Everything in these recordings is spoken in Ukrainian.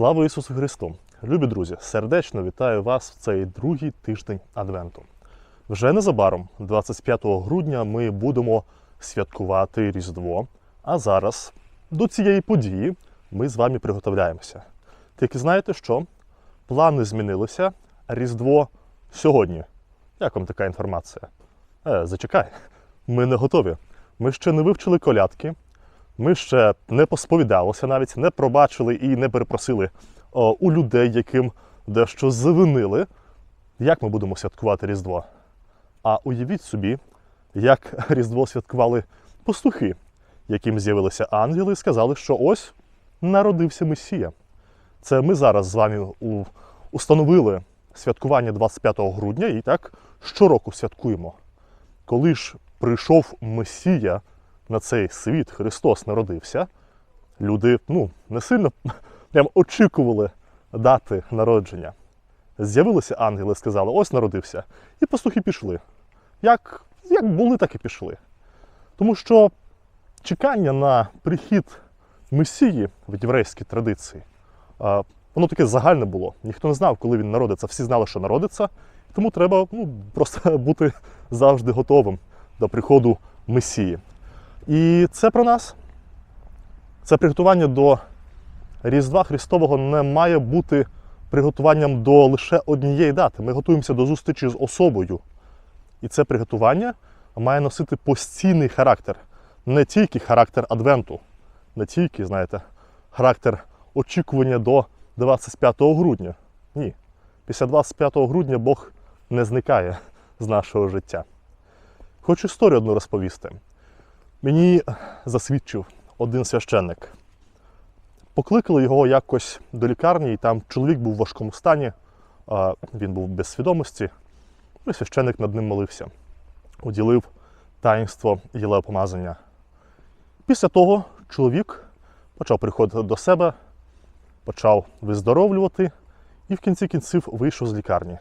Слава Ісусу Христу! Любі друзі, сердечно вітаю вас в цей другий тиждень Адвенту. Вже незабаром, 25 грудня, ми будемо святкувати Різдво. А зараз до цієї події ми з вами приготовляємося. Тільки знаєте що? Плани змінилися, а Різдво сьогодні. Як вам така інформація? Е, зачекай, ми не готові. Ми ще не вивчили колядки, ми ще не посповідалися навіть, не пробачили і не перепросили о, у людей, яким дещо завинили, як ми будемо святкувати Різдво. А уявіть собі, як Різдво святкували пастухи, яким з'явилися ангели і сказали, що ось народився Месія. Це ми зараз з вами у- установили святкування 25 грудня і так щороку святкуємо. Коли ж прийшов Месія на цей світ, Христос народився, люди ну, не сильно прям очікували дати народження. З'явилися ангели, сказали, ось народився. І пастухи пішли. Як, як були, так і пішли. Тому що чекання на прихід Месії в єврейській традиції, воно таке загальне було. Ніхто не знав, коли він народиться. Всі знали, що народиться. Тому треба ну, просто бути завжди готовим до приходу Месії. І це про нас. Це приготування до Різдва Христового не має бути приготуванням до лише однієї дати. Ми готуємося до зустрічі з особою. І це приготування має носити постійний характер, не тільки характер Адвенту, не тільки, знаєте, характер очікування до 25 грудня. Ні. Після 25 грудня Бог не зникає з нашого життя. Хочу історію одну розповісти. Мені засвідчив один священник. Покликали його якось до лікарні, і там чоловік був в важкому стані, він був без свідомості. Ну, і священник над ним молився, уділив таїнство єлеопомазання. Після того чоловік почав приходити до себе, почав виздоровлювати і в кінці кінців вийшов з лікарні.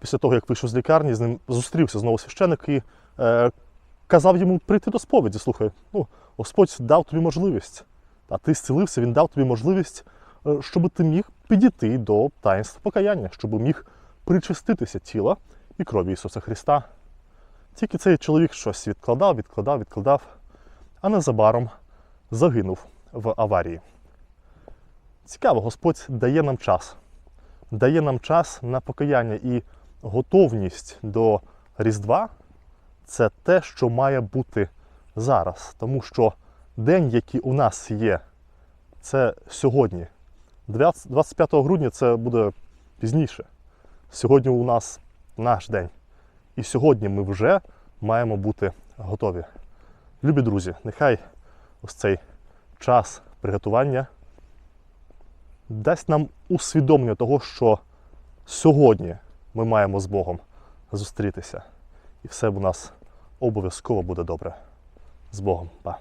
Після того, як вийшов з лікарні, з ним зустрівся знову священик і е, казав йому прийти до сповіді. Слухай, ну, Господь дав тобі можливість, а ти зцілився, він дав тобі можливість, е, щоб ти міг підійти до таїнства покаяння, щоб міг причаститися тіла і крові Ісуса Христа. Тільки цей чоловік щось відкладав, відкладав, відкладав, а незабаром загинув в аварії. Цікаво, Господь дає нам час, дає нам час на покаяння і готовність до Різдва це те, що має бути зараз. Тому що день, який у нас є, це сьогодні. 25 грудня це буде пізніше. Сьогодні у нас наш день. І сьогодні ми вже маємо бути готові. Любі друзі, нехай ось цей час приготування дасть нам усвідомлення того, що сьогодні ми маємо з Богом зустрітися. І все у нас обов'язково буде добре. З Богом. Па.